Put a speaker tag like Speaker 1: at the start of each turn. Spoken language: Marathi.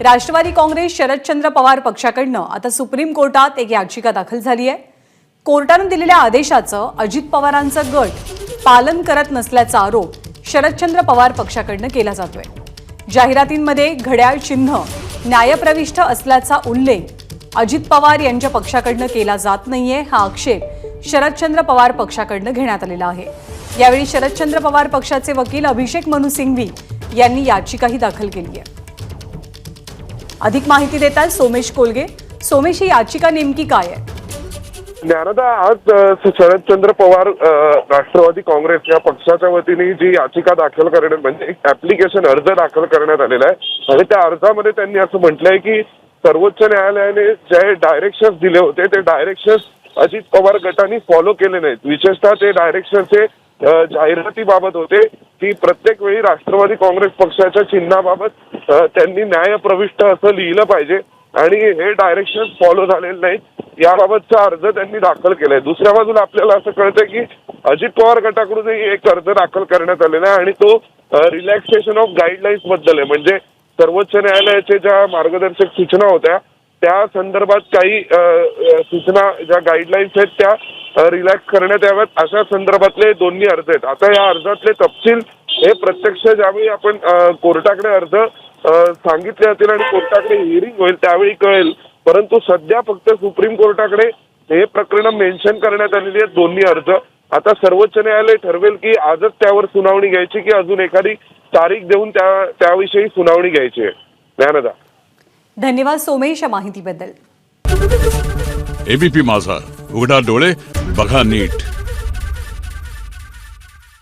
Speaker 1: राष्ट्रवादी काँग्रेस शरदचंद्र पवार पक्षाकडनं आता सुप्रीम कोर्टात एक याचिका दाखल झाली आहे. कोर्टानं दिलेल्या आदेशाचं अजित पवारांचं गट पालन करत नसल्याचा आरोप शरदचंद्र पवार पक्षाकडनं केला जातोय. जाहिरातींमध्ये घड्याळ चिन्ह न्यायप्रविष्ट असल्याचा उल्लेख अजित पवार यांच्या पक्षाकडनं केला जात नाहीये हा आक्षेप शरदचंद्र पवार पक्षाकडनं घेण्यात आलेला आहे. यावेळी शरदचंद्र पवार पक्षाचे वकील अभिषेक मनु सिंघवी यांनी याचिकाही दाखल केली आहे. अधिक माहिती देतात सोमेश कोलगे. सोमेश ही याचिका नेमकी काय आहे?
Speaker 2: ज्ञानदा आज शरदचंद्र पवार राष्ट्रवादी काँग्रेस या पक्षाच्या वतीने जी याचिका दाखल करण्यात म्हणजे एक ऍप्लिकेशन अर्ज दाखल करण्यात आलेला आहे. आणि त्या अर्जामध्ये त्यांनी असं म्हटलंय की सर्वोच्च न्यायालयाने जे डायरेक्शन्स दिले होते ते डायरेक्शन्स अजित पवार गटाने फॉलो केले नाहीत. विशेषतः ते डायरेक्शनचे जाहिरातीबाबत होते की प्रत्येक वेळी राष्ट्रवादी काँग्रेस पक्षाच्या चिन्हाबाबत त्यांनी त्यांनी न्यायप्रविष्ट असं लिहिलं पाहिजे. आणि हे डायरेक्शन फॉलो झालेलं नाही याबाबतचा अर्ज त्यांनी दाखल केलाय. दुसऱ्या बाजूला आपल्याला असं कळतंय की अजित पवार गटाकडूनही एक अर्ज दाखल करण्यात आलेला आहे. आणि तो रिलॅक्सेशन ऑफ गाईडलाईन्सबद्दल आहे. म्हणजे सर्वोच्च न्यायालयाच्या ज्या मार्गदर्शक सूचना होत्या त्या संदर्भात काही सूचना ज्या गाईडलाईन्स आहेत त्या रिलॅक्स करण्यात याव्यात. अशा संदर्भातले दोन्ही अर्ज आहेत. आता या अर्जातले तपशील हे प्रत्यक्ष ज्यावेळी आपण कोर्टाकडे अर्ज सांगितले जातील आणि कोर्टाकडे हिअरिंग होईल त्यावेळी कळेल. परंतु सध्या फक्त सुप्रीम कोर्टाकडे हे प्रकरण मेन्शन करण्यात आलेली आहेत दोन्ही अर्ज. आता सर्वोच्च न्यायालय ठरवेल की आजच त्यावर सुनावणी घ्यायची की अजून एखादी तारीख देऊन त्या त्याविषयी सुनावणी घ्यायची आहे. ज्ञानदा.
Speaker 1: धन्यवाद सोमेश या माहितीबद्दल.
Speaker 3: एबीपी माझा. उघडा डोळे बघा नीट.